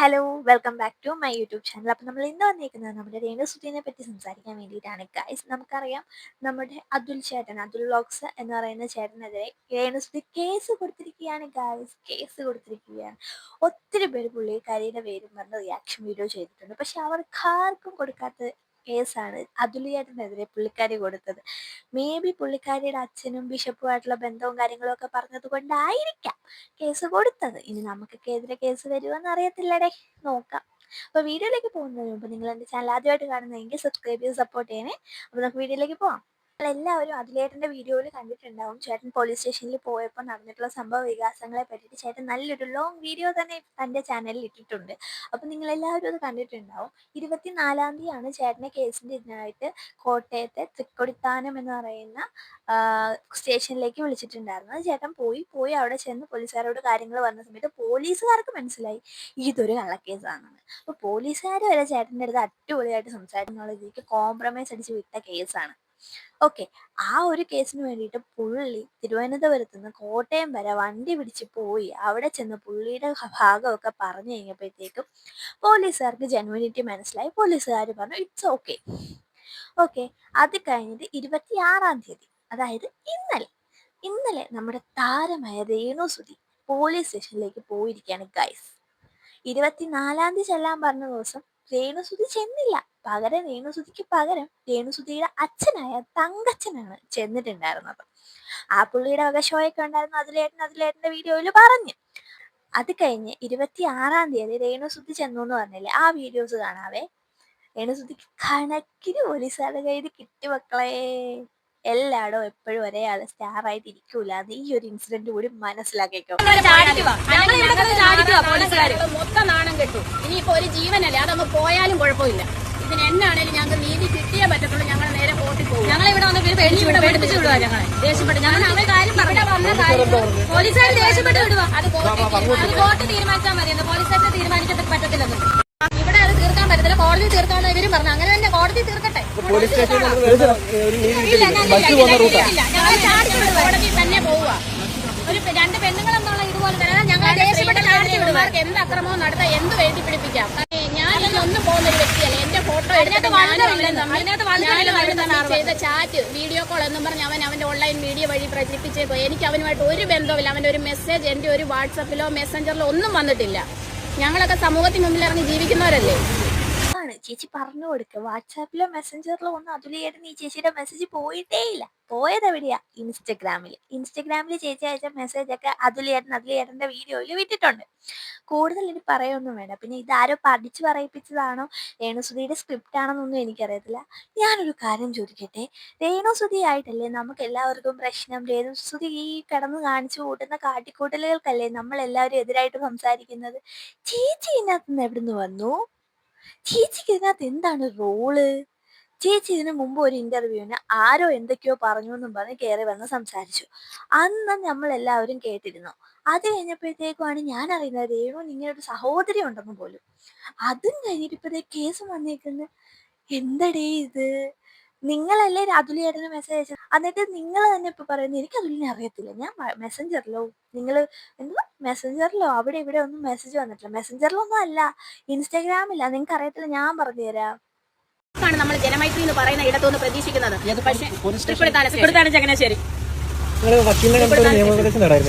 Hello welcome back to my YouTube channel അപ്പം നമ്മൾ ഇന്ന് വന്നിരിക്കുന്നത് നമ്മുടെ രേണുസുദ്ദീനെ പറ്റി സംസാരിക്കാൻ വേണ്ടിയിട്ടാണ്. ഗൈസ് നമുക്കറിയാം നമ്മുടെ അതുൽ ചേട്ടൻ അതുൽ ലോക്സ് എന്ന് പറയുന്ന ചേട്ടനെതിരെ രേണുസുദ്ദി കേസ് കൊടുത്തിരിക്കുകയാണ് ഗൈസ് കേസ് കൊടുത്തിരിക്കുകയാണ്. ഒത്തിരി പേര് പുള്ളിക്കാരിയുടെ പേരും പറഞ്ഞ് റിയാക്ഷൻ വീഡിയോ ചെയ്തിട്ടുണ്ട്. പക്ഷെ അവർക്കാർക്കും കൊടുക്കാത്ത കേസാണ്. അതുലിയേട്ടനെതിരെ പുള്ളിക്കാരി കൊടുത്തത്. മേ ബി പുള്ളിക്കാരിയുടെ അച്ഛനും ബിഷപ്പുമായിട്ടുള്ള ബന്ധവും കാര്യങ്ങളും ഒക്കെ പറഞ്ഞത് കൊണ്ടായിരിക്കാം കേസ് കൊടുത്തത്. ഇനി നമുക്കൊക്കെ എതിരെ കേസ് വരുമെന്ന് അറിയത്തില്ലടേ. നോക്കാം. അപ്പോൾ വീഡിയോയിലേക്ക് പോകുന്നതിന് മുമ്പ് നിങ്ങൾ എന്റെ ചാനൽ ആദ്യമായിട്ട് കാണുന്നതെങ്കിൽ സബ്സ്ക്രൈബ് ചെയ്ത് സപ്പോർട്ട് ചെയ്യണേ. അപ്പോൾ നമുക്ക് വീഡിയോയിലേക്ക് പോവാം. എല്ലാവരും അതിലേട്ടന്റെ വീഡിയോയിൽ കണ്ടിട്ടുണ്ടാവും. ചേട്ടൻ പോലീസ് സ്റ്റേഷനിൽ പോയപ്പോൾ നടന്നിട്ടുള്ള സംഭവ വികാസങ്ങളെ പറ്റിയിട്ട് ചേട്ടൻ നല്ലൊരു ലോങ് വീഡിയോ തന്നെ തന്റെ ചാനലിൽ ഇട്ടിട്ടുണ്ട്. അപ്പോൾ നിങ്ങൾ എല്ലാവരും അത് കണ്ടിട്ടുണ്ടാവും. ഇരുപത്തിനാലാം തീയതിയാണ് ചേട്ടനെ കേസിന്റെ ഇതിനായിട്ട് കോട്ടയത്തെ തൃക്കൊടിത്താനം എന്ന് പറയുന്ന സ്റ്റേഷനിലേക്ക് വിളിച്ചിട്ടുണ്ടായിരുന്നത്. ചേട്ടൻ പോയി പോയി അവിടെ ചെന്ന് പോലീസുകാരോട് കാര്യങ്ങൾ പറഞ്ഞ സമയത്ത് പോലീസുകാർക്ക് മനസ്സിലായി. ഇതൊരു കള്ളക്കേസാണെന്ന് അപ്പോൾ പോലീസുകാർ വരെ ചേട്ടന്റെ അടുത്ത് അടിപൊളിയായിട്ട് സംസാരിക്കുന്നുള്ള രീതിക്ക് കോംപ്രമൈസ് അടിച്ച് വിട്ട കേസാണ് ഓക്കെ. ആ ഒരു കേസിന് വേണ്ടിയിട്ട് പുള്ളി തിരുവനന്തപുരത്ത് നിന്ന് കോട്ടയം വരെ വണ്ടി പിടിച്ച് പോയി. അവിടെ ചെന്ന് പുള്ളിയുടെ ഭാഗമൊക്കെ പറഞ്ഞു കഴിഞ്ഞപ്പോഴത്തേക്കും പോലീസുകാർക്ക് ജെനുവിനിറ്റി മനസ്സിലായി. പോലീസുകാർ പറഞ്ഞു ഇറ്റ്സ് ഓക്കെ ഓക്കെ അത് കഴിഞ്ഞിട്ട് ഇരുപത്തി ആറാം തീയതി അതായത് ഇന്നലെ ഇന്നലെ നമ്മുടെ താരമായ രേണു സുധി പോലീസ് സ്റ്റേഷനിലേക്ക് പോയിരിക്കുകയാണ് ഗൈസ് ഇരുപത്തിനാലാം തീയതി ചെല്ലാൻ പറഞ്ഞ ദിവസം രേണുസുതി ചെന്നില്ല. പകരം രേണുസുതിക്ക് പകരം രേണുസുതിയുടെ അച്ഛനായ തങ്കച്ചനാണ് ചെന്നിട്ടുണ്ടായിരുന്നത്. ആ പുള്ളിയുടെ വക ഷോയൊക്കെ ഉണ്ടായിരുന്നു അതിലേട്ടൻ അതിലേട്ടന്റെ വീഡിയോയിൽ പറഞ്ഞു. അത് കഴിഞ്ഞ് ഇരുപത്തി ആറാം തീയതി രേണുസുതി ചെന്നു എന്ന് പറഞ്ഞില്ലേ? ആ വീഡിയോസ് കാണാവേ. രേണുസുതിക്ക് കണക്കിന് പോലീസുകാരുടെ കയ്യിൽ കിട്ടി മക്കളെ. എല്ലായിടവും എപ്പോഴും ഒരേ ആൾ സ്റ്റാർ ആയിട്ട് ഇരിക്കൂല. അത് ഈ ഒരു ഇൻസിഡന്റ് കൂടി മനസ്സിലാക്കിക്കോ. മൊത്തം നാണം കെട്ടു. ഇനിയിപ്പോ ഒരു ജീവനല്ലേ? അതൊന്ന് പോയാലും കുഴപ്പമില്ല. ഇതിന് എന്നാണേലും ഞങ്ങൾക്ക് നീതി കിട്ടിയേ പറ്റത്തുള്ളൂ. ഞങ്ങൾ നേരെ കോർട്ടിൽ പോകും. ഞങ്ങൾ ഇവിടെ വന്ന് പേടിച്ച് വിടുക പേടിപ്പിച്ച് വിടുക ഞങ്ങളെ. ദേഷ്യപ്പെട്ട് ഞങ്ങൾ അവരെ കാര്യം പറഞ്ഞ വന്ന കാര്യം പോലീസുകാർ ദേഷ്യപ്പെട്ട് വിടുക അത് കോർട്ട് തീരുമാനിച്ചാൽ മതി. എന്ന് പോലീസുകാരെ തീരുമാനിച്ചിട്ട് പറ്റത്തില്ലെന്ന് ഇവിടെ അത് തീർക്കാൻ പറ്റത്തില്ല. കോടതി തീർക്കാമെന്ന് ഇവരും പറഞ്ഞു. അങ്ങനെ തന്നെ കോടതി തീർക്കട്ടെ. പോലീസ് സ്റ്റേഷനിൽ ഒരു നീതി ഇല്ല ഞങ്ങൾ ചാടിച്ചു കോടതി തന്നെ പോവുക ഒരു രണ്ട് പെണ്ണുങ്ങളെന്നുള്ള ഇതുപോലെ തന്നെ ഞങ്ങൾ ദേഷ്യപ്പെട്ട് ചാടിച്ചു വിടുമാർക്ക് എന്ത് അക്രമവും നടത്താം എന്ത് വേണ്ടി പിടിപ്പിക്കാം? ഇതിലൊന്നും പോകുന്ന ഒരു വ്യക്തിയല്ല? എന്റെ ഫോട്ടോ ചെയ്ത ചാറ്റ് വീഡിയോ കോൾ എന്നും പറഞ്ഞ് അവൻ അവന്റെ ഓൺലൈൻ മീഡിയ വഴി പ്രചരിപ്പിച്ചേക്കോ എനിക്ക് അവനുമായിട്ട് ഒരു ബന്ധവുമില്ല. അവന്റെ ഒരു മെസ്സേജ് എന്റെ ഒരു വാട്സപ്പിലോ മെസ്സഞ്ചറിലോ ഒന്നും വന്നിട്ടില്ല. ഞങ്ങളൊക്കെ സമൂഹത്തിന് മുമ്പിൽ ഇറങ്ങി ജീവിക്കുന്നവരല്ലേ? ആണ് ചേച്ചി പറഞ്ഞു കൊടുക്കുക വാട്സാപ്പിലോ മെസ്സഞ്ചറിലോ ഒന്നും അതുലിയായിട്ട് നീ ചേച്ചിയുടെ മെസ്സേജ് പോയിട്ടേ ഇല്ല പോയത് എവിടെയാ ഇൻസ്റ്റഗ്രാമിൽ ഇൻസ്റ്റഗ്രാമിൽ ചേച്ചി അയച്ച മെസ്സേജ് ഒക്കെ അതുലിയേട്ടൻ അതുലിയേട്ടന്റെ വീഡിയോയിൽ വിട്ടിട്ടുണ്ട്. കൂടുതൽ ഇനി പറയൊന്നും വേണ്ട. പിന്നെ ഇതാരോ പഠിച്ചു പറയിപ്പിച്ചതാണോ രേണുസുതിയുടെ സ്ക്രിപ്റ്റ് ആണെന്നൊന്നും എനിക്കറിയത്തില്ല. ഞാനൊരു കാര്യം ചോദിക്കട്ടെ? രേണുസുതി ആയിട്ടല്ലേ നമുക്ക് എല്ലാവർക്കും പ്രശ്നം? രേണുസുതി ഈ കിടന്ന് കാണിച്ചു കൂട്ടുന്ന കാട്ടിക്കൂട്ടലുകൾക്കല്ലേ നമ്മൾ എല്ലാവരും എതിരായിട്ട് സംസാരിക്കുന്നത്? ചേച്ചി ഇതിനകത്ത് നിന്ന് എവിടുന്ന് വന്നു? ചേച്ചിക്ക് ഇതിനകത്ത് എന്താണ് റോൾ? ചേച്ചി ഇതിനു മുമ്പ് ഒരു ഇന്റർവ്യൂവിന് ആരോ എന്തൊക്കെയോ പറഞ്ഞു എന്നും പറഞ്ഞ് കയറി വന്ന് സംസാരിച്ചു. അന്ന് നമ്മൾ എല്ലാവരും കേട്ടിരുന്നു. അത് കഴിഞ്ഞപ്പോഴത്തേക്കുമാണ് ഞാൻ അറിയുന്നത് രേണു ഇങ്ങനെ ഒരു സഹോദരി ഉണ്ടെന്ന് പോലും. അതും കഴിഞ്ഞിട്ട് ഇപ്പോഴത്തെ കേസ് വന്നേക്കുന്നത് എന്തടേ ഇത്? നിങ്ങളല്ലേ അതുലിയേട്ടന് മെസ്സേജ് അയച്ചത്? എന്നിട്ട് നിങ്ങൾ തന്നെ ഇപ്പൊ പറയുന്നത് എനിക്ക് അതുലിനെ അറിയത്തില്ല. ഞാൻ മെസ്സഞ്ചറിലോ നിങ്ങൾ എന്തുവാ? മെസ്സഞ്ചറിലോ അവിടെ ഇവിടെ ഒന്നും മെസ്സേജ് വന്നിട്ടില്ല. മെസ്സഞ്ചറിലൊന്നും അല്ല. ഇൻസ്റ്റാഗ്രാമില്ല നിങ്ങൾക്ക് അറിയത്തില്ല. ഞാൻ പറഞ്ഞു തരാം. ആണ് നമ്മൾ ജനമൈത്രി എന്ന് പറയുന്ന ഇടത്തുനിന്ന് പ്രതീക്ഷിക്കുന്നത്. പക്ഷേ ചങ്ങനാശ്ശേരി.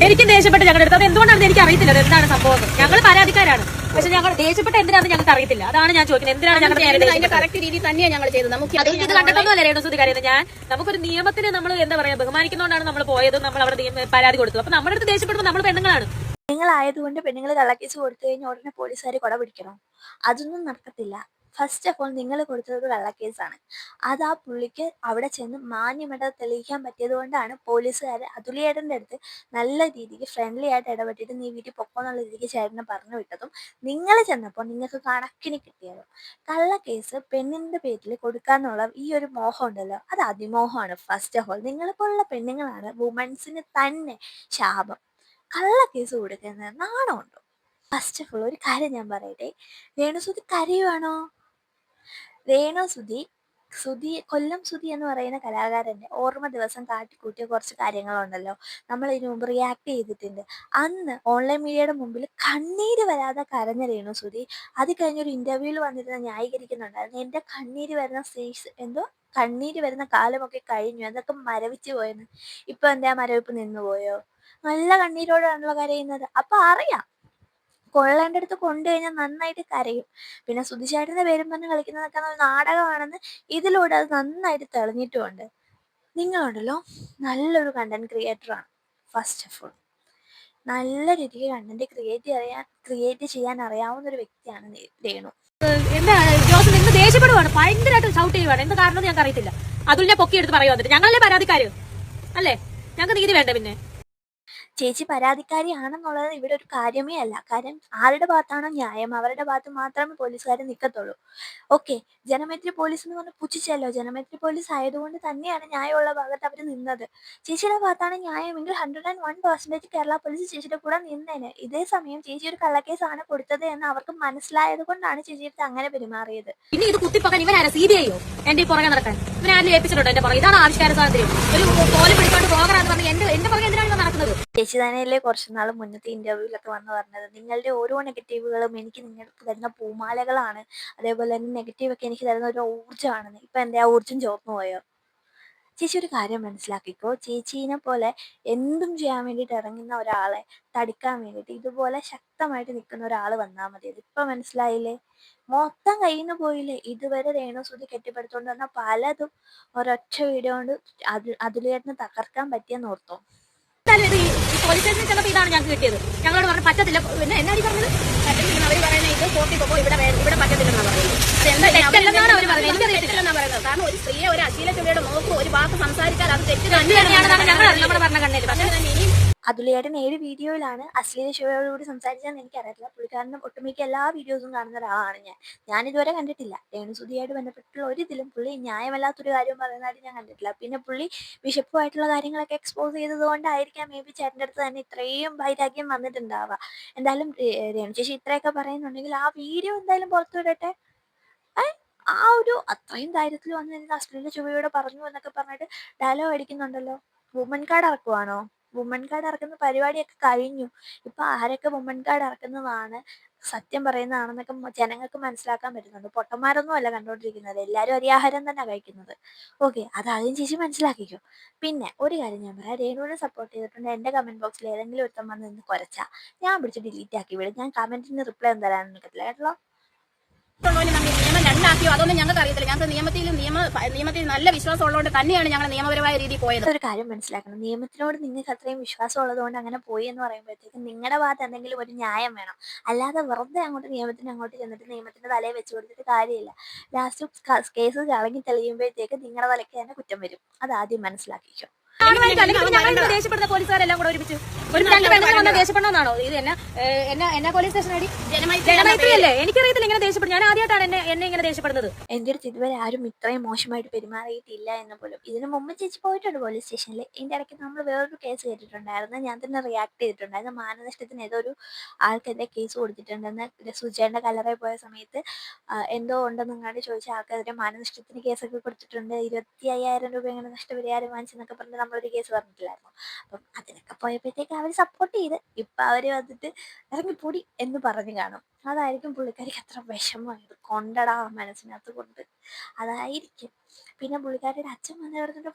എനിക്ക് ദേഷ്യപ്പെട്ട് ഞങ്ങളുടെ അടുത്ത്. അത് എന്തുകൊണ്ടാണെന്ന് എനിക്ക് അറിയത്തില്ല അത് എന്താണ് സംഭവം ഞങ്ങൾ പരാതിക്കാരാണ്. പക്ഷെ ഞങ്ങൾ ദേഷ്യപ്പെട്ട എന്തിനാണെന്ന് ഞങ്ങൾക്ക് അറിയത്തില്ല. അതാണ് ഞാൻ ചോദിക്കുന്നത്. എന്തിനാണ് ഞങ്ങളുടെ കറക്റ്റ് രീതി തന്നെയാണ് ഞങ്ങൾ ചെയ്തത്. നമുക്ക് ഇത് കണ്ടിട്ടൊന്നുമല്ല രേണുസുതി കാര്യം ഞാൻ നമുക്കൊരു നിയമത്തിന് നമ്മൾ എന്താ പറയാ ബഹുമാനിക്കുന്നതുകൊണ്ടാണ് നമ്മൾ പോയത് നമ്മൾ അവിടെ പരാതി കൊടുത്തു അപ്പൊ നമ്മുടെ അടുത്ത് ദേഷ്യപ്പെടുമ്പോൾ നമ്മൾ പെണ്ണുങ്ങളാണ്. പെണ്ണുങ്ങളായതുകൊണ്ട് പെണ്ണുങ്ങൾ കള്ളക്കേസ് കൊടുത്തു കഴിഞ്ഞാൽ ഉടനെ പോലീസുകാർ കൊട പിടിക്കണം അതൊന്നും നടക്കത്തില്ല. ഫസ്റ്റ് ഓഫ് ഓൾ നിങ്ങൾ കൊടുത്തത് ഒരു കള്ളക്കേസാണ് അത് ആ പുള്ളിക്ക് അവിടെ ചെന്ന് മാന്യമായിട്ട് തെളിയിക്കാൻ പറ്റിയത് കൊണ്ടാണ് പോലീസുകാർ അതുലിയേട്ടന്റെ അടുത്ത് നല്ല രീതിക്ക് ഫ്രണ്ട്ലി ആയിട്ട് ഇടപെട്ടിട്ട് നീ വീട്ടിൽ പൊക്കോന്നുള്ള രീതിക്ക് ചേട്ടനെ പറഞ്ഞു വിട്ടതും നിങ്ങൾ ചെന്നപ്പോൾ നിങ്ങൾക്ക് കണക്കിന് കിട്ടിയതും. കള്ളക്കേസ് പെണ്ണിന്റെ പേരിൽ കൊടുക്കാന്നുള്ള ഈ ഒരു മോഹം ഉണ്ടല്ലോ അത് അതിമോഹമാണ്. ഫസ്റ്റ് ഓഫ് ഓൾ നിങ്ങളെപ്പോലുള്ള പെണ്ണുങ്ങളാണ് വുമൻസിന് തന്നെ ശാപം. കള്ളക്കേസ് കൊടുക്കുന്നത് നാണമുണ്ടോ? ഫസ്റ്റ് ഓഫ് ഓൾ ഒരു കാര്യം ഞാൻ പറയട്ടെ. രേണുസുതി കരയുവാണോ? രേണുസുതി സുധി കൊല്ലം സുധി എന്ന് പറയുന്ന കലാകാരന്റെ ഓർമ്മ ദിവസം കാട്ടിക്കൂട്ടിയ കുറച്ച് കാര്യങ്ങളുണ്ടല്ലോ. നമ്മൾ ഇതിനു മുമ്പ് റിയാക്ട് ചെയ്തിട്ടുണ്ട്. അന്ന് ഓൺലൈൻ മീഡിയയുടെ മുമ്പിൽ കണ്ണീര് വരാതെ കരഞ്ഞ രേണു സുധി അത് കഴിഞ്ഞൊരു ഇന്റർവ്യൂവിൽ വന്നിരുന്ന ന്യായീകരിക്കുന്നുണ്ടായിരുന്നു. എന്റെ കണ്ണീര് വരുന്ന സീസ് എന്തോ? കണ്ണീര് വരുന്ന കാലമൊക്കെ കഴിഞ്ഞു. അതൊക്കെ മരവിച്ചു പോയെന്ന്. ഇപ്പൊ എന്താ മരവിപ്പ് നിന്നുപോയോ? നല്ല കണ്ണീരോടാണല്ലോ കരയുന്നത്. അപ്പൊ അറിയാം. കൊള്ളേണ്ട അടുത്ത് കൊണ്ടു കഴിഞ്ഞാൽ നന്നായിട്ട് കരയും. പിന്നെ സുധിചേട്ടന്റെ പേരും പറഞ്ഞ് കളിക്കുന്നതൊക്കെ ഒരു നാടകമാണെന്ന് ഇതിലൂടെ അത് നന്നായിട്ട് തെളിഞ്ഞിട്ടുമുണ്ട്. നിങ്ങളുണ്ടല്ലോ? നല്ലൊരു കണ്ടന്റ് ക്രിയേറ്ററാണ് ഫസ്റ്റ് ഓഫ് ഓൾ നല്ല രീതിക്ക് കണ്ടന്റ് ക്രിയേറ്റ് ചെയ്യാൻ ക്രിയേറ്റ് ചെയ്യാൻ അറിയാവുന്ന ഒരു വ്യക്തിയാണ് രേണു. എന്താണ്? ജോസ് നിന്ന് ദേഷ്യപ്പെടുവാണ്? ഭയങ്കരമായിട്ട് ഷൗട്ട് ചെയ്യുവാണ്. എന്ത് കാരണം ഞങ്ങൾക്ക് അറിയത്തില്ല അതുൽ പൊക്കി എടുത്ത് പറയുക വന്നിട്ട് ഞങ്ങളല്ലേ പരാതിക്കാര്? അല്ലേ? ഞങ്ങൾക്ക് നീതി വേണ്ട പിന്നെ? ചേച്ചി പരാതിക്കാരിയാണെന്നുള്ളത് ഇവിടെ ഒരു കാര്യമേ അല്ല. കാര്യം ആരുടെ ഭാഗത്താണോ ന്യായം? അവരുടെ ഭാഗത്ത് മാത്രമേ പോലീസുകാർ നിൽക്കത്തുള്ളൂ ഓക്കെ. ജനമൈത്രി പോലീസ് എന്ന് പറഞ്ഞ് പുച്ഛിച്ചല്ലോ? ജനമൈത്രി പോലീസ് ആയതുകൊണ്ട് തന്നെയാണ് ന്യായമുള്ള ഭാഗത്ത് അവർ നിന്നത്. ചേച്ചിയുടെ ഭാഗത്താണ് ന്യായമെങ്കിൽ hundred and one percentage Kerala police ചേച്ചിയുടെ കൂടെ നിന്നേനെ. ഇതേ സമയം ചേച്ചി ഒരു കള്ളക്കേസാണ് കൊടുത്തത് എന്ന് അവർക്ക് മനസ്സിലായത് കൊണ്ടാണ് ചേച്ചി അടുത്ത് അങ്ങനെ പെരുമാറിയത്. ഇനി ഇത് കുത്തിപ്പൊക്കാൻ ഇവനാരാ? C B ഐയോ? എന്റെ പുറകെ നടക്കാൻ. ഇവനാരും ഏൽപ്പിച്ചിട്ടുണ്ടോ? എന്റെ പുറകെ? ഇതാണ് ആവിഷ്കാര സ്വാതന്ത്ര്യം. ഒരു കോലം പിടിച്ചോണ്ട് പോകറാന്ന് പറഞ്ഞ് എന്റെ എന്റെ പുറകെ എന്തിനാണ് ഇവൻ നടക്കുന്നത് ചേച്ചി തന്നെയല്ലേ കുറച്ച് നാൾ മുന്നത്തെ ഇന്റർവ്യൂവിലൊക്കെ വന്ന് പറഞ്ഞത്. നിങ്ങളുടെ ഓരോ നെഗറ്റീവുകളും എനിക്ക് നിങ്ങൾക്ക് തരുന്ന പൂമാലകളാണ്. അതേപോലെ തന്നെ നെഗറ്റീവ് ഒക്കെ എനിക്ക് തരുന്ന ഒരു ഊർജമാണ്. ഇപ്പൊ എന്റെ ആ ഊർജം ചോർന്നു പോയോ? ചേച്ചി ഒരു കാര്യം മനസ്സിലാക്കിക്കോ. ചേച്ചീനെ പോലെ എന്തും ചെയ്യാൻ വേണ്ടിയിട്ട് ഇറങ്ങുന്ന ഒരാളെ തടിക്കാൻ വേണ്ടിയിട്ട് ഇതുപോലെ ശക്തമായിട്ട് നിൽക്കുന്ന ഒരാൾ വന്നാൽ മതി. ഇപ്പൊ മനസ്സിലായില്ലേ? മൊത്തം കയ്യിൽ നിന്ന് പോയില്ലേ? ഇതുവരെ രേണുസുതി കെട്ടിപ്പടുത്തോണ്ട് വന്ന പലതും ഒരൊറ്റ വീഡിയോ കൊണ്ട് അതിൽ അതിലേന്ന് തകർക്കാൻ പറ്റിയെന്ന് ഓർത്തോ? പോലീസ് സ്റ്റേഷനിൽ ചെന്നപ്പോ ഇതാണ് ഞങ്ങൾക്ക് കിട്ടിയത്. ഞങ്ങളോട് പറഞ്ഞു പറ്റത്തില്ല. പിന്നെ എന്നാടി പറഞ്ഞത്? പറ്റത്തില്ല അവർ പറയുന്നത് ഇത് കോർട്ടിൽ പോകുമ്പോൾ ഇവിടെ ഇവിടെ പറ്റത്തില്ലെന്നാണ് പറയുന്നത്. ഇനി അവർ തെറ്റല്ലെന്നാണ് പറയുന്നത്. പറയുന്നത്. കാരണം ഒരു സ്ത്രീയെ ഒരു അശീല ചുവയുടെ നോക്കും ഒരു വാക്ക് സംസാരിച്ചാൽ അത് തെറ്റ് തന്നെയാണ് ഞങ്ങൾ നമ്മുടെ പറഞ്ഞ കണ്ണിൽ പക്ഷേ ഇനിയും അതുലേട്ടൻ ഏത് വീഡിയോയിലാണ് അശ്ലീല ശിവയോടുകൂടി സംസാരിച്ചതെന്ന് എനിക്കറിയത്തില്ല. പുള്ളിക്കാരന്റെ ഒട്ടുമിക്ക എല്ലാ വീഡിയോസും കാണുന്ന ഒരാളാണ് ഞാൻ. ഇതുവരെ കണ്ടിട്ടില്ല. രേണുസുതിയായിട്ട് ബന്ധപ്പെട്ടുള്ള ഒരു പുള്ളി ന്യായമല്ലാത്തൊരു കാര്യം പറയുന്നതായിട്ട് ഞാൻ കണ്ടിട്ടില്ല. പിന്നെ പുള്ളി ബിഷപ്പുമായിട്ടുള്ള കാര്യങ്ങളൊക്കെ എക്സ്പോസ് ചെയ്തത് കൊണ്ടായിരിക്കാം മേ ബി ചേട്ടന്റെ അടുത്ത് തന്നെ ഇത്രയും വൈരാഗ്യം വന്നിട്ടുണ്ടാവുക. എന്തായാലും രേണു ചേച്ചി ഇത്രയൊക്കെ പറയുന്നുണ്ടെങ്കിൽ ആ വീഡിയോ എന്തായാലും പുറത്തു വിടട്ടെ. ആ ഒരു അത്രയും ധൈര്യത്തിൽ വന്ന് നിന്ന് അശ്ലീല ചുവയോട് പറഞ്ഞു എന്നൊക്കെ പറഞ്ഞിട്ട് ഡയലോഗ് അടിക്കുന്നുണ്ടല്ലോ. വുമൻ കാർഡ് ഇറക്കുവാണോ? വുമൺ കാർഡ് ഇറക്കുന്ന പരിപാടിയൊക്കെ കഴിഞ്ഞു. ഇപ്പൊ ആരൊക്കെ വുമൺ കാർഡ് ഇറക്കുന്നതാണ് സത്യം പറയുന്നതാണെന്നൊക്കെ ജനങ്ങൾക്ക് മനസ്സിലാക്കാൻ പറ്റുന്നുണ്ട്. പൊട്ടന്മാരൊന്നും അല്ല കണ്ടോണ്ടിരിക്കുന്നത് എല്ലാവരും ആഹാരം തന്നെ കഴിക്കുന്നത്. ഓക്കെ അത് ആദ്യം ചേച്ചി മനസ്സിലാക്കിക്കോ. പിന്നെ ഒരു കാര്യം ഞാൻ പറയാം. രേണുവിനെ സപ്പോർട്ട് ചെയ്തിട്ടുണ്ട്. എന്റെ കമന്റ് ബോക്സിൽ ഏതെങ്കിലും ഒരുത്തം വന്ന് നിന്ന് കുറച്ചാ ഞാൻ പിടിച്ച് ഡിലീറ്റ് ആക്കി വിടും. ഞാൻ കമന്റിന് റിപ്ലൈ ഒന്നും തരാനൊന്നും നിൽക്കത്തില്ല കേട്ടോ രണ്ടാക്കിയോ അതൊന്നും ഞങ്ങൾക്ക് അറിയത്തില്ല ഞങ്ങൾക്ക് നിയമത്തിലും നിയമ നിയമത്തിൽ നല്ല വിശ്വാസം ഉള്ളതുകൊണ്ട് തന്നെയാണ് ഞങ്ങൾ നിയമപരമായ രീതിയിൽ പോയത്. ഒരു കാര്യം മനസ്സിലാക്കണം. നിയമത്തിനോട് നിങ്ങൾക്ക് അത്രയും വിശ്വാസം ഉള്ളതുകൊണ്ട് അങ്ങനെ പോയി എന്ന് പറയുമ്പോഴത്തേക്കും നിങ്ങളുടെ ഭാഗത്ത് എന്തെങ്കിലും ഒരു ന്യായം വേണം. അല്ലാതെ വെറുതെ അങ്ങോട്ട് നിയമത്തിന് അങ്ങോട്ട് ചെന്നിട്ട് നിയമത്തിന്റെ തലയെ വെച്ച് കൊടുത്തിട്ട് കാര്യമില്ല. ലാസ്റ്റ് കേസ് കളങ്ങി തെളിയുമ്പോഴത്തേക്ക് നിങ്ങളുടെ തലയ്ക്ക് തന്നെ കുറ്റം വരും. അത് ആദ്യം മനസ്സിലാക്കിക്കോ. ദേഷ്യപ്പെടുന്ന പോലീസുകാരെല്ലാം കൂടെ ഒരുമിച്ച് ഒരു രണ്ട് പെണ്ണുങ്ങൾ ദേഷ്യപ്പെടണമെന്നാണോ ഇത് എന്നെ എന്നെ എന്നെ പോലീസ് സ്റ്റേഷൻ അടി. ജനമൈത്രി അല്ലേ? എനിക്കറിയത്തില്ല ഇങ്ങനെ ദേഷ്യപ്പെടും ഞാൻ ആദ്യമായിട്ടാണ് എന്നെ എന്നെ ഇങ്ങനെ ദേഷ്യപ്പെടുന്നത്. അടുത്ത് ഇതുവരെ ആരും ഇത്രയും മോശമായിട്ട് പെരുമാറിയിട്ടില്ല എന്ന് പോലും. ഇതിനു മുമ്പ് ചേച്ചി പോയിട്ടുണ്ട് പോലീസ് സ്റ്റേഷനിൽ. എന്റെ ഇടയ്ക്ക് നമ്മൾ വേറൊരു കേസ് കേട്ടിട്ടുണ്ടായിരുന്നു. ഞാൻ തന്നെ റിയാക്ട് ചെയ്തിട്ടുണ്ടായിരുന്നു മാനനഷ്ടത്തിന് ഏതോ ഒരു ആൾക്കെതിരെ കേസ് കൊടുത്തിട്ടുണ്ടെന്ന് സുജയുടെ കലറെ പോയ സമയത്ത് എന്തോ ഉണ്ടെന്ന് അങ്ങോട്ട് ചോദിച്ച ആൾക്കെതിരെ മാനനഷ്ടത്തിന് കേസൊക്കെ കൊടുത്തിട്ടുണ്ട്. ഇരുപത്തി അയ്യായിരം രൂപ എങ്ങനെ നഷ്ടപരിഹാരം വാങ്ങിച്ചെന്നൊക്കെ പറഞ്ഞ് നമ്മളൊരു കേസ് പറഞ്ഞിട്ടില്ലായിരുന്നു. അപ്പം അതിനൊക്കെ പോയപ്പോഴത്തേക്ക് അവർ സപ്പോർട്ട് ചെയ്ത്. ഇപ്പം അവർ വന്നിട്ട് ഇറങ്ങിപ്പൊടി എന്ന് പറഞ്ഞു കാണും. അതായിരിക്കും പുള്ളിക്കാരിക്ക് അത്ര വിഷമമായത്. കൊണ്ടടാ മനസ്സിനകത്ത് കൊണ്ട്. അതായിരിക്കും. പിന്നെ പുള്ളിക്കാരിയുടെ അച്ഛൻ വന്ന് കിടന്നിട്ട്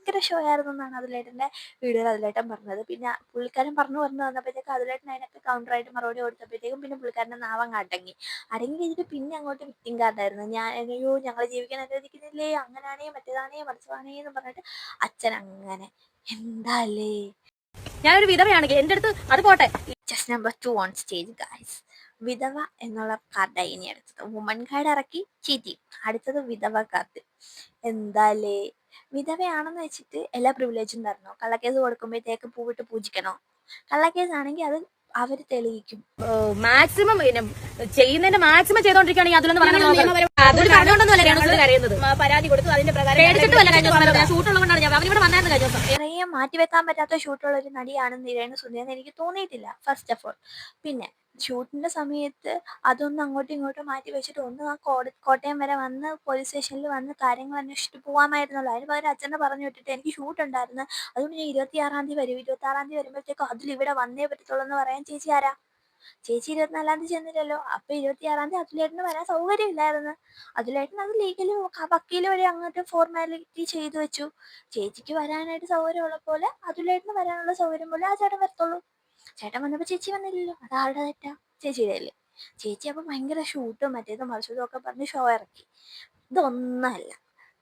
ഭയങ്കര ഷോ ആയിരുന്നു എന്നാണ് അതിലേട്ടന്റെ വീഡിയോയിൽ അതിലേട്ടൻ പറഞ്ഞത്. പിന്നെ പുള്ളിക്കാരൻ പറഞ്ഞു പറഞ്ഞു വന്നപ്പോഴത്തേക്ക് അതിലേട്ടൻ അതിനൊക്കെ കൗണ്ടറായിട്ട് മറുപടി കൊടുത്തപ്പോഴത്തേക്കും പിന്നെ പുള്ളിക്കാരന്റെ നാവങ്ങ് അടങ്ങി. അടങ്ങി കഴിഞ്ഞിട്ട് പിന്നെ അങ്ങോട്ട് വിക്ടിം കാർഡായിരുന്നു ഞാൻ അയ്യോ ഞങ്ങൾ ജീവിക്കാൻ അനുവദിക്കുന്നില്ലേ? അങ്ങനാണേ മറ്റേതാണേ മറിച്ചതാണേ എന്ന് പറഞ്ഞിട്ട് അച്ഛൻ അങ്ങനെ എന്താല്ലേ ഞാനൊരു വിധവയാണെങ്കിൽ എന്റെ അടുത്ത് അത് പോട്ടെ. Just number two on stage guys വിധവ എന്നുള്ള കാർഡായി ഇനി അടുത്തത്. വുമൺ കാർഡ് ഇറക്കി ചീറ്റി അടുത്തത് വിധവ കാർഡ് എന്താലേ? വിധവയാണെന്ന് വെച്ചിട്ട് എല്ലാ പ്രിവിലേജും തരണോ. കള്ളക്കേസ് കൊടുക്കുമ്പോഴത്തേക്ക് പൂവിട്ട് പൂജിക്കണോ. കള്ളക്കേസ് ആണെങ്കിൽ അത് അവർ തെളിയിക്കും. മാക്സിമം പിന്നെ ചെയ്യുന്നതിന്റെ മാക്സിമം ചെയ്തോണ്ടിരിക്കുകയാണെങ്കിൽ അതിലൊന്നും പരാതി കൊടുത്തു. അതിന്റെ പ്രകാരം ഷൂട്ടുള്ളതുകൊണ്ടാണ് ഞാൻ അവനിവിടെ വന്നായിരുന്നു കഴിഞ്ഞ ദിവസം. ഇത്രയും മാറ്റിവെക്കാൻ പറ്റാത്ത ഷൂട്ടുള്ള ഒരു നടിയാണ് നിരേണു സുനിയെന്ന് എനിക്ക് തോന്നിയിട്ടില്ല ഫസ്റ്റ് ഓഫ് ഓൾ പിന്നെ ഷൂട്ടിന്റെ സമയത്ത് അതൊന്ന് അങ്ങോട്ടും ഇങ്ങോട്ടും മാറ്റി വെച്ചിട്ട് ഒന്ന് ആ കോട കോട്ടയം വരെ വന്ന് പോലീസ് സ്റ്റേഷനിൽ വന്ന് കാര്യങ്ങൾ അന്വേഷിച്ചിട്ട് പോകാമായിരുന്നല്ലോ അതിന് പകരം അച്ഛനെ പറഞ്ഞു വിട്ടിട്ട് എനിക്ക് ഷൂട്ട് ഉണ്ടായിരുന്നു അതുകൊണ്ട് ഞാൻ ഇരുപത്തിയാറാം തീയതി വരും. ഇരുപത്താറാം തീയതി വരുമ്പോഴത്തേക്കും അതിൽ ഇവിടെ വന്നേ പറ്റത്തുള്ളൂ എന്ന് പറയാൻ ചേച്ചി ആരാ? ചേച്ചി ഇരുപത്തിനാലാം തീയതി ചെന്നില്ലല്ലോ. അപ്പൊ ഇരുപത്തിയാറാം തീയതി അതുലേട്ടന് വരാൻ സൗകര്യമില്ലായിരുന്നു. അതുലേട്ടൻ അത് ലീഗലി വക്കീൽ വഴി അങ്ങോട്ട് ഫോർമാലിറ്റി ചെയ്തു വെച്ചു. ചേച്ചിക്ക് വരാനായിട്ട് സൗകര്യമുള്ള പോലെ അതുലേട്ടന് വരാനുള്ള സൗകര്യം പോലെ ആ ചേട്ടൻ വരത്തുള്ളൂ. ചേട്ടൻ വന്നപ്പോൾ ചേച്ചി വന്നില്ലല്ലോ. അത് ആരുടെ തെറ്റാ. ചേച്ചിയുടെ അല്ലേ ചേച്ചി അപ്പോൾ ഭയങ്കര ഷൂട്ടും മറ്റേതും മറിച്ചതും ഒക്കെ പറഞ്ഞ് ഷോ ഇറക്കി. ഇതൊന്നല്ല.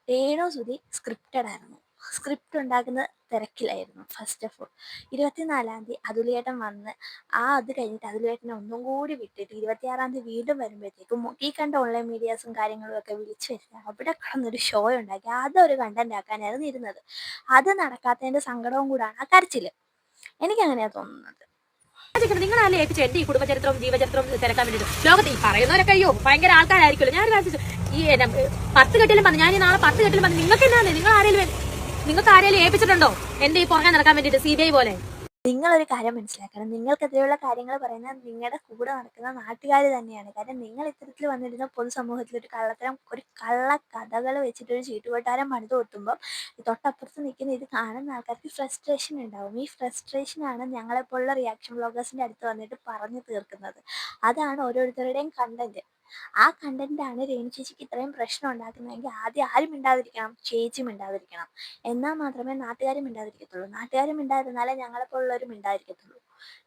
രേണു സുധി സ്ക്രിപ്റ്റഡ് ആയിരുന്നു. സ്ക്രിപ്റ്റ് ഉണ്ടാക്കുന്ന തിരക്കിലായിരുന്നു ഫസ്റ്റ് ഓഫ് ഓൾ ഇരുപത്തിനാലാം തീയതി അതുലിയേട്ടൻ വന്ന് ആ അത് കഴിഞ്ഞിട്ട് അതുലിയേട്ടനെ ഒന്നും കൂടി വിട്ടിട്ട് ഇരുപത്തിയാറാം തീയതി വീണ്ടും വരുമ്പോഴത്തേക്കും ഈ കണ്ട ഓൺലൈൻ മീഡിയാസും കാര്യങ്ങളും ഒക്കെ വിളിച്ചു വരുന്നത് അവിടെ കിടന്നൊരു ഷോ ഉണ്ടാക്കി. അതൊരു കണ്ടന്റ് ആക്കാനായിരുന്നു ഇരുന്നത്. അത് നടക്കാത്തതിന്റെ സങ്കടവും കൂടാണ് ആ കരച്ചിൽ. എനിക്കങ്ങനെയാ തോന്നുന്നത്. നിങ്ങളല്ലേ ഏൽപ്പിച്ചു എന്റെ ഈ കുടുംബചരിത്രവും ജീവചരിത്രവും തിരക്കാൻ വേണ്ടിട്ട് ലോകത്ത് ഈ പറയുന്നവരൊക്കെ അയ്യോ ഭയങ്കര ആൾക്കാരായിരിക്കുമല്ലോ. ഞാൻ വിചാരിച്ചു ഈ പത്ത് കെട്ടിലും പറഞ്ഞു ഞാൻ ഈ നാളെ പത്ത് കെട്ടിലും പറഞ്ഞു നിങ്ങൾക്ക് എന്താണ് നിങ്ങൾ ആരെങ്കിലും നിങ്ങൾക്ക് ആരെങ്കിലും ഏൽപ്പിച്ചിട്ടുണ്ടോ? എന്റെ ഈ പുറകെ നടക്കാൻ വേണ്ടിയിട്ട് സി ബി ഐ പോലെ? നിങ്ങളൊരു കാര്യം മനസ്സിലാക്കണം. നിങ്ങൾക്കെതിരെയുള്ള കാര്യങ്ങൾ പറയുന്നത് നിങ്ങളുടെ കൂടെ നടക്കുന്ന നാട്ടുകാർ തന്നെയാണ്. കാരണം നിങ്ങൾ ഇത്തരത്തിൽ വന്നിരുന്ന പൊതുസമൂഹത്തിൽ ഒരു കള്ളത്തരം ഒരു കള്ള കഥകൾ വെച്ചിട്ട് ഒരു ചീട്ടുകൊട്ടാരം പണിത് കൊട്ടുമ്പോൾ തൊട്ടപ്പുറത്ത് നിൽക്കുന്ന ഇത് കാണുന്ന ആൾക്കാർക്ക് ഫ്രസ്ട്രേഷൻ ഉണ്ടാവും. ഈ ഫ്രസ്ട്രേഷനാണ് ഞങ്ങളെപ്പോലുള്ള റിയാക്ഷൻ ബ്ലോഗേഴ്സിന്റെ അടുത്ത് വന്നിട്ട് പറഞ്ഞു തീർക്കുന്നത്. അതാണ് ഓരോരുത്തരുടെയും കണ്ടന്റ് ആ കണ്ടന്റാണ് രേണു ചേച്ചിക്ക് ഇത്രയും പ്രശ്നം ഉണ്ടാക്കുന്നതെങ്കിൽ ആദ്യം ആരും മിണ്ടാതിരിക്കണം ചേച്ചിയും മിണ്ടാതിരിക്കണം. എന്നാൽ മാത്രമേ നാട്ടുകാരും മിണ്ടാതിരിക്കത്തുള്ളൂ. നാട്ടുകാരും മിണ്ടാതിരുന്നാലേ ഞങ്ങളെപ്പോലുള്ളവരും മിണ്ടാതിരിക്കത്തുള്ളൂ.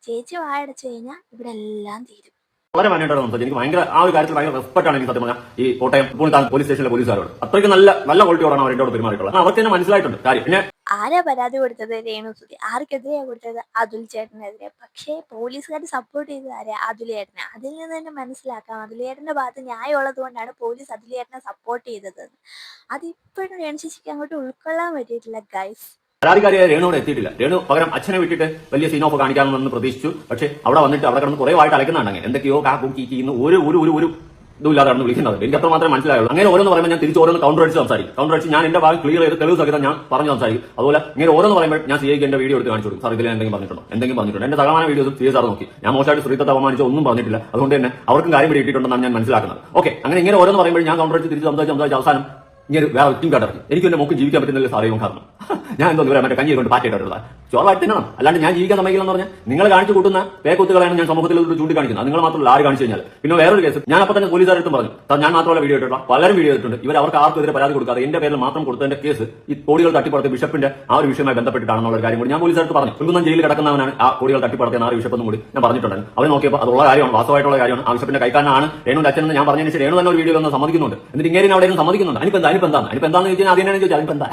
ചേച്ചി വായടച്ചു കഴിഞ്ഞാൽ ഇവിടെ എല്ലാം തീരും. വളരെ എനിക്ക് ഭയങ്കര ആ ഒരു കാര്യത്തിൽ ഭയങ്കര റെസ്പെക്ട് ആണ് എനിക്ക് സത്യം പറഞ്ഞാൽ ഈ കോട്ടയം പൂണിത്താൻ പോലീസ് സ്റ്റേഷനിലെ പോലീസുകാരോട് അത്രയ്ക്ക് നല്ല നല്ല ക്വാളിറ്റിയോടാണ് അവർ പെരുമാറിയിട്ടുള്ളത്. അവർക്ക് തന്നെ മനസ്സിലായിട്ടുണ്ട് കാര്യം. പിന്നെ ആരാ പരാതി കൊടുത്തത്? രേണു സുധി. ആർക്കെതിരെയാ കൊടുത്തത്? അതുൽ ചേട്ടനെതിരെ. പക്ഷേ പോലീസുകാർ സപ്പോർട്ട് ചെയ്തത് ആരാ? അതുലേട്ടനെ അതിൽ നിന്ന് തന്നെ മനസ്സിലാക്കാം. അതുലേട്ടന്റെ ഭാഗത്ത് ന്യായമുള്ളത് കൊണ്ടാണ് പോലീസ് അതുലേട്ടനെ സപ്പോർട്ട് ചെയ്തത്. അതിപ്പോഴും രേണു ചേച്ചിക്ക് അങ്ങോട്ട് ഉൾക്കൊള്ളാൻ പറ്റിയിട്ടില്ല ഗൈസ് പരാതിക്കാരിയായ രേണുവിടെ എത്തിയിട്ടില്ല. രേണു പകരം അച്ഛനെ വിട്ടിട്ട് വലിയ സീൻ ഓഫ് കാണിക്കാമെന്ന് പ്രതീക്ഷിച്ചു. പക്ഷേ അവിടെ വന്നിട്ട് അവിടെ കിടന്ന് കുറെ ആയിട്ട് അലക്കുന്നുണ്ടെങ്കിൽ എന്തൊക്കെയോ കാക്കും കീക്കിന്ന് ഒരു ഒരു ഒരു ഒരു ഇതുമില്ലാതെ നടന്ന് വിളിക്കുന്നത് എനിക്ക് അത്ര മാത്രമേ മനസ്സിലായുള്ളൂ. അങ്ങനെ ഓരോന്ന് പറയുമ്പോൾ ഞാൻ തിരിച്ച് ഓരോന്ന് കൗണ്ടർ അടിച്ച് സംസാരിക്കും. കൗണ്ടർ അടിച്ച് ഞാൻ എന്റെ ഭാഗം ക്ലിയർ ചെയ്ത് തെളിവ് സഹിതം ഞാൻ പറഞ്ഞു സംസാരിക്കും. അതുപോലെ ഇങ്ങനെ ഓരോന്ന് പറയുമ്പോൾ ഞാൻ സിഐക്ക് എന്റെ വീഡിയോ എടുത്ത് കാണിച്ചു കൊടുക്കും. സാർ ഇതിൽ എന്തെങ്കിലും പറഞ്ഞിട്ടുണ്ടോ? എന്തെങ്കിലും പറഞ്ഞിട്ടുണ്ടോ? എന്റെ സഹമാന വീഡിയോസും സി സാർ നോക്കി. ഞാൻ മോശമായിട്ട് സ്ത്രീത്വത്തെ അപമാനിച്ച് ഒന്നും പറഞ്ഞിട്ടില്ല. അതുകൊണ്ട് തന്നെ അവർക്കും കാര്യം പിടിയിട്ടുണ്ടെന്നാണ് ഞാൻ മനസ്സിലാക്കുന്നത്. ഓക്കെ അങ്ങനെ ഇങ്ങനെ ഓരോന്ന് പറയുമ്പോൾ ഞാൻ കൗണ്ടർ അടിച്ച് തിരിച്ച് സംസാരിച്ച് സംസാരിച്ച് അവസാനം ഇങ്ങനെ വേറെ ഒറ്റും കടറി എനിക്ക് എന്റെ മോക്ക് ജീവിക്കാൻ പറ്റുന്നില്ല സാറേ കാരണം ഞാൻ എന്തോ ഇവരെ മറ്റേ കഞ്ഞി കൊണ്ട് പാറ്റിട്ടുള്ളത് ചോറായിട്ട് തിന്നണം അല്ലാണ്ട് ഞാൻ ജീവിക്കാൻ സമ്മതിക്കില്ലെന്ന് പറഞ്ഞാൽ നിങ്ങൾ കാണിച്ചു കൂട്ടുന്ന പേക്കുത്തുകളാണ് ഞാൻ സമൂഹത്തിൽ ചൂണ്ടിക്കാണിക്കുന്നത്. നിങ്ങൾ മാത്രമല്ല ആര് കാണിച്ചു കഴിഞ്ഞാൽ പിന്നെ വേറൊരു കേസ്. ഞാൻ അപ്പൊ തന്നെ പോലീസുകാരുടെ പറഞ്ഞു. "സാർ, ഞാൻ മാത്രമല്ല വീഡിയോ ഇട്ടിട്ടുള്ള പലരും വീഡിയോ ഇട്ടിട്ടുണ്ട്. ഇവർ അവർക്ക് ആർക്കും എതിരെ പരാതി കൊടുക്കാതെ എന്റെ പേരിൽ മാത്രം കൊടുത്തതിന്റെ കേസ് ഈ കോടികൾ തട്ടിപ്പടത്തിയ ബിഷപ്പിന്റെ ആ ഒരു വിഷയമായി ബന്ധപ്പെട്ടിട്ടാണെന്നുള്ള ഒരു കാര്യം കൂടി ഞാൻ പോലീസുകാർക്ക് പറഞ്ഞു. കുങ്കുന്നം ജയിലിൽ കിടക്കുന്നവനാണ് ആ കോടികൾ തട്ടിപ്പടത്തിയ ആ ഒരു ബിഷപ്പെന്നും കൂടി ഞാൻ പറഞ്ഞിട്ടുണ്ടായിരുന്നു. അവർ നോക്കിയപ്പോൾ അതുള്ള കാര്യമാണ് വാസ്തവമായിട്ടുള്ള കാര്യമാണ്. ആ ബിഷപ്പിന്റെ കൈക്കാരനാണ് രേണു അച്ഛൻ എന്ന് ഞാൻ പറഞ്ഞതിന് ശേഷം രേണു തന്നെ ഒരു വീഡിയോ ഒന്ന് സമ്മതിക്കുന്നുണ്ട്. എന്നിട്ട് ഇങ്ങനെ അവിടെ സമ്മതിക്കുന്നുണ്ട്. അതിനിപ്പോ എന്താ എന്താണ് എന്താണെന്ന് ചോദിച്ചാൽ അതിനാണ് ചോദിച്ചാൽ അതിനിപ്പോ എന്താ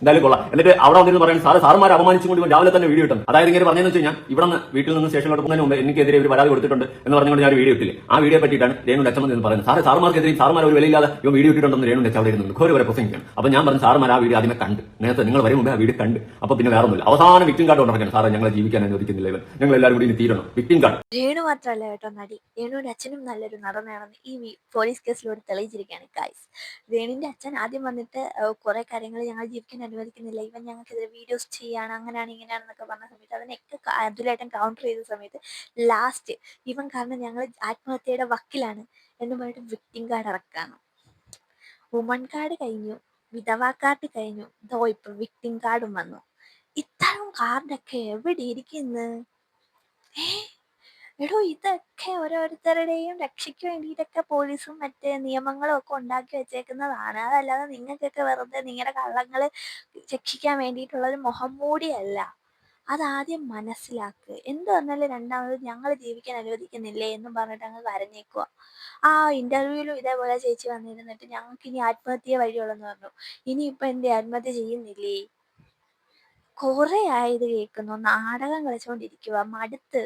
എന്തായാലും കൊള്ളാം. എന്നിട്ട് അവിടെ വന്നിരുന്ന് പറയുന്നത് സാറ് സാറുമാരെ അപമാനിച്ചുകൊണ്ട് രാവിലെ തന്നെ വീഡിയോ ഇട്ടു അതായത് ഇങ്ങനെ പറഞ്ഞതെന്ന് വെച്ച് കഴിഞ്ഞാൽ ഇവിടെ നിന്ന് വീട്ടിൽ നിന്ന് സ്റ്റേഷനിലോട്ട് പോകുന്നതിന് മുമ്പ് എനിക്കെതിരെ ഒരു പരാതി കൊടുത്തിട്ടുണ്ട് എന്ന് പറഞ്ഞുകൊണ്ട് ഞാൻ വീഡിയോ ഇട്ടില്ല? ആ വീഡിയോ പറ്റിയിട്ടാണ് രേണു ലക്ഷണം എന്ന് പറയുന്നത്. സാറ് സാറുമാർക്കെതിരെ സാറുമാർ ഒരു വിലയില്ലാതെ ഇവ വീഡിയോ ഇട്ടിട്ടുണ്ടെന്ന് രേണു ലക്ഷം അവിടെ ഇരുന്നു ഘോര വരെ പ്രസംഗിക്കണം അപ്പൊ ഞാൻ പറഞ്ഞു സാറുമാർ ആ വീഡിയോ ആദ്യമേ കണ്ട്. നേരത്തെ നിങ്ങൾ വരും മുമ്പേ ആ വീഡിയോ കണ്ട്. അപ്പൊ പിന്നെ വേറെ ഒന്നുമില്ല അവസാന വിക്ടിം കാർഡ് ഉണ്ടാക്കണം സാറേ ഞങ്ങളെ ജീവിക്കാൻ അനുവദിക്കുന്നില്ല ഇവൻ. ഞങ്ങൾ എല്ലാവരും കൂടി തീരണം. വിക്ടിം കാർഡ് രേണു മാത്രമല്ല കേട്ടോ നടി. രേണുവിന്റെ അച്ഛനും നല്ലൊരു നടനാണെന്ന് ഈ പോലീസ് കേസിലൂടെ തെളിയിച്ചിരിക്കുകയാണ് ഗൈസ് രേണുവിന്റെ അച്ഛൻ ആദ്യം വന്നിട്ട് കുറെ കാര്യങ്ങൾ ഞങ്ങൾ ജീവിക്കാൻ അനുവദിക്കുന്നില്ല. ഇവൻ ഞങ്ങൾക്കെതിരെ വീഡിയോസ് ചെയ്യാണ് അങ്ങനെയാണ് ഇങ്ങനെയാണെന്നൊക്കെ പറഞ്ഞ സമയത്ത് അതിനൊക്കെ ക- അതുലായിട്ടും കൗണ്ടർ ചെയ്ത സമയത്ത് ലാസ്റ്റ് ഇവൻ കാരണം ഞങ്ങൾ ആത്മഹത്യയുടെ വക്കിലാണ് എന്ന് പറഞ്ഞിട്ട് വിക്ടിം കാർഡ് ഇറക്കാണ്. വുമൺ കാർഡ് കഴിഞ്ഞു വിധവാ കാർഡ് കഴിഞ്ഞു. ഇതോ ഇപ്പൊ വിക്ടിം കാർഡും വന്നു. ഇത്തരം കാർഡൊക്കെ എവിടെ ഇരിക്കുന്നു ഏ? എടോ ഇതൊക്കെ ഓരോരുത്തരുടെയും രക്ഷയ്ക്ക് വേണ്ടിയിട്ടൊക്കെ പോലീസും മറ്റേ നിയമങ്ങളും ഒക്കെ ഉണ്ടാക്കി വെച്ചേക്കുന്നതാണ്. അതല്ലാതെ നിങ്ങൾക്കൊക്കെ വെറുതെ നിങ്ങളുടെ കള്ളങ്ങൾ രക്ഷിക്കാൻ വേണ്ടിയിട്ടുള്ള ഒരു മുഖം മൂടിയല്ല. അതാദ്യം മനസ്സിലാക്കുക എന്ത് പറഞ്ഞാലും രണ്ടാമത് ഞങ്ങൾ ജീവിക്കാൻ അനുവദിക്കുന്നില്ലേ എന്നും പറഞ്ഞിട്ട് അങ്ങ് കരഞ്ഞേക്കുക ആ ഇന്റർവ്യൂവിലും ഇതേപോലെ ചേച്ചി വന്നിരുന്നിട്ട് ഞങ്ങൾക്ക് ഇനി ആത്മഹത്യ വഴിയുള്ളെന്ന് പറഞ്ഞു. ഇനിയിപ്പോൾ എന്റെ ആത്മഹത്യ ചെയ്യുന്നില്ലേ? കുറേ ആയത് കേൾക്കുന്നു. നാടകം കളിച്ചുകൊണ്ടിരിക്കുക മടുത്ത്.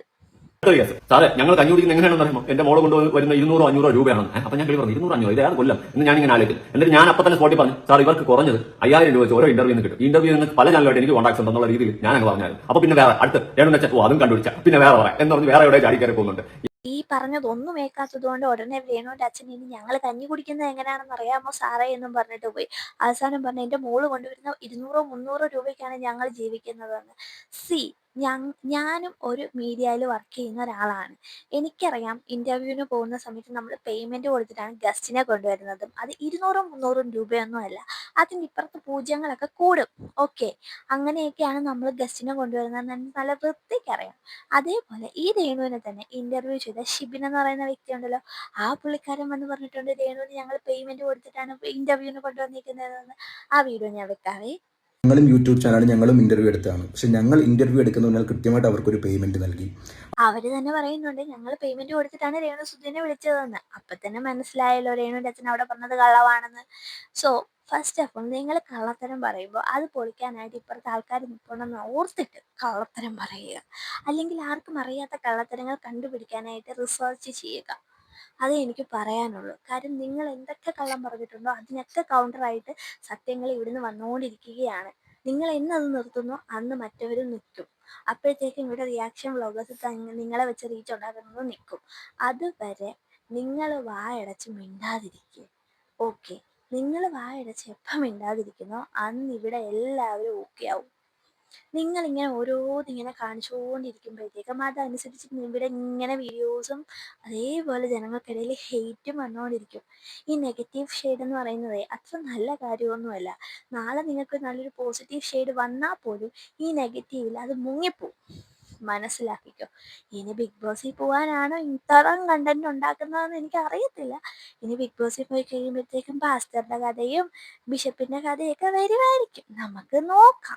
കേസ് സാറേ ഞങ്ങൾ കഞ്ഞി കുടിക്കുന്നത് എങ്ങനെയാണെന്ന് അറിയുമോ? എന്റെ മോൾ കൊണ്ട് വരുന്ന ഇരുന്നൂറോ അഞ്ഞൂറോ രൂപയാണ് അപ്പൊ ഞാൻ പറഞ്ഞു ഇരുന്നൂറ് അഞ്ഞൂറ് ഇതാണ് കൊല്ലം? എന്ന് ഞാൻ ഇങ്ങനെ ആലോചിക്കും എന്നിട്ട് ഞാൻ അപ്പൊ തന്നെ സ്പോട്ടിൽ പറഞ്ഞു സാർ ഇവർക്ക് കുറഞ്ഞത് അയ്യായിരം രൂപ വെച്ച് ഓരോ ഇന്റർവ്യൂ കിട്ടും. ഇന്റർവ്യൂ നിന്ന് പല ചാനലായിട്ട് എനിക്ക് കോൺടാക്ട്സ് ഉണ്ടെന്നുള്ള രീതിയിൽ ഞാൻ അങ്ങ് പറഞ്ഞായിരുന്നു. അപ്പൊ പിന്നെ വേറെ അടുത്ത് രണ്ടു വെച്ചാൽ അതും കണ്ടുപിടിച്ച. പിന്നെ വേറെ പറയാം. എന്ന് പറഞ്ഞ് വേറെ എവിടെ ചാടിക്കയറി പോകുന്നുണ്ട്. ഈ പറഞ്ഞതൊന്നും ഏക്കാത്തത് കൊണ്ട് ഉടനെ വേണുവിന്റെ അച്ഛൻ ഇനി ഞങ്ങൾ കഞ്ഞി കുടിക്കുന്നത് എങ്ങനെയാണെന്ന് അറിയാമോ സാറേ എന്നും പറഞ്ഞിട്ട് പോയി. അവസാനം പറഞ്ഞു എന്റെ മോൾ കൊണ്ടുവരുന്ന ഇരുന്നൂറോ മുന്നൂറോ രൂപയ്ക്കാണ് ഞങ്ങൾ ജീവിക്കുന്നതെന്ന്. സി ഞാനും ഒരു മീഡിയയിൽ വർക്ക് ചെയ്യുന്ന ഒരാളാണ്. എനിക്കറിയാം ഇന്റർവ്യൂവിന് പോകുന്ന സമയത്ത് നമ്മൾ പേയ്മെന്റ് കൊടുത്തിട്ടാണ് ഗസ്റ്റിനെ കൊണ്ടുവരുന്നതും. അത് ഇരുന്നൂറും മുന്നൂറും രൂപയൊന്നും അല്ല അതിന്റെ ഇപ്പുറത്ത് പൂജ്യങ്ങളൊക്കെ കൂടും. ഓക്കെ അങ്ങനെയൊക്കെയാണ് നമ്മൾ ഗസ്റ്റിനെ കൊണ്ടുവരുന്നത് നല്ല വൃത്തിക്കറിയാം. അതേപോലെ ഈ രേണുവിനെ തന്നെ ഇന്റർവ്യൂ ചെയ്ത ഷിബിൻ എന്ന് പറയുന്ന വ്യക്തി ഉണ്ടല്ലോ ആ പുള്ളിക്കാരൻ വന്ന് പറഞ്ഞിട്ടുണ്ട് രേണുവിന് ഞങ്ങൾ പേയ്മെന്റ് കൊടുത്തിട്ടാണ് ഇന്റർവ്യൂവിന് കൊണ്ടുവന്നിരിക്കുന്നതെന്ന്. ആ വീഡിയോ ഞാൻ വെക്കാവേ. ഞങ്ങളും യൂട്യൂബ് ചാനൽ ഞങ്ങളും ഇന്റർവ്യൂ എടുത്തതാണ്. പക്ഷെ ഞങ്ങൾ ഇന്റർവ്യൂ എടുക്കുന്നതിനാൽ കൃത്യമായിട്ട് അവർക്കൊരു പേയ്മെന്റ് നൽകി. അവർ തന്നെ പറയുന്നുണ്ട് ഞങ്ങൾ പേയ്മെന്റ് കൊടുത്തിട്ടാണ് രേണു സുധീനെ വിളിച്ചതെന്ന്. അപ്പൊ തന്നെ മനസ്സിലായല്ലോ രേണുവിന്റെ അച്ഛൻ അവിടെ പറഞ്ഞത് കള്ളവാണെന്ന്. സോ ഫസ്റ്റ് ഓഫ് ഓൾ നിങ്ങൾ കള്ളത്തരം പറയുമ്പോൾ അത് പൊളിക്കാനായിട്ട് ഇപ്പുറത്തെ ആൾക്കാർ നിൽക്കണമെന്ന് ഓർത്തിട്ട് കള്ളത്തരം പറയുക. അല്ലെങ്കിൽ ആർക്കും അറിയാത്ത കള്ളത്തരങ്ങൾ കണ്ടുപിടിക്കാനായിട്ട് റിസർച്ച് ചെയ്യുക. അതേ എനിക്ക് പറയാനുള്ളൂ. കാര്യം നിങ്ങൾ എന്തൊക്കെ കള്ളം പറഞ്ഞിട്ടുണ്ടോ അതിനൊക്കെ കൗണ്ടറായിട്ട് സത്യങ്ങൾ ഇവിടുന്ന് വന്നുകൊണ്ടിരിക്കുകയാണ് നിങ്ങൾ എന്നത് നിർത്തുന്നോ അന്ന് മറ്റവരും നിൽക്കും. അപ്പോഴത്തേക്കും ഇവിടെ റിയാക്ഷൻ വ്ളോഗേഴ്സ് നിങ്ങളെ വെച്ച് റീച്ച് ഉണ്ടാക്കുന്നത് നിൽക്കും. അതുവരെ നിങ്ങൾ വായടച്ച് മിണ്ടാതിരിക്കുക ഓക്കെ നിങ്ങൾ വായടച്ച് എപ്പം മിണ്ടാതിരിക്കുന്നോ അന്ന് ഇവിടെ എല്ലാവരും ഓക്കെ ആവും. നിങ്ങളിങ്ങനെ ഓരോന്നിങ്ങനെ കാണിച്ചുകൊണ്ടിരിക്കുമ്പോഴത്തേക്കും അതനുസരിച്ച് ഇവിടെ ഇങ്ങനെ വീഡിയോസും അതേപോലെ ജനങ്ങൾക്കിടയിൽ ഹെയ്റ്റും വന്നുകൊണ്ടിരിക്കും. ഈ നെഗറ്റീവ് ഷെയ്ഡ് എന്ന് പറയുന്നത് അത്ര നല്ല കാര്യമൊന്നുമല്ല. നാളെ നിങ്ങൾക്ക് നല്ലൊരു പോസിറ്റീവ് ഷെയ്ഡ് വന്നാൽ പോലും ഈ നെഗറ്റീവിൽ അത് മുങ്ങിപ്പോവും. മനസ്സിലാക്കിക്കോ. ഇനി ബിഗ് ബോസിൽ പോകാനാണോ ഇത്തരം കണ്ടന്റ് ഉണ്ടാക്കുന്നതെന്ന് എനിക്ക് അറിയത്തില്ല ഇനി ബിഗ് ബോസിൽ പോയി കഴിയുമ്പോഴത്തേക്കും പാസ്റ്ററുടെ കഥയും ബിഷപ്പിന്റെ കഥയൊക്കെ വരുമായിരിക്കും. നമുക്ക് നോക്കാം.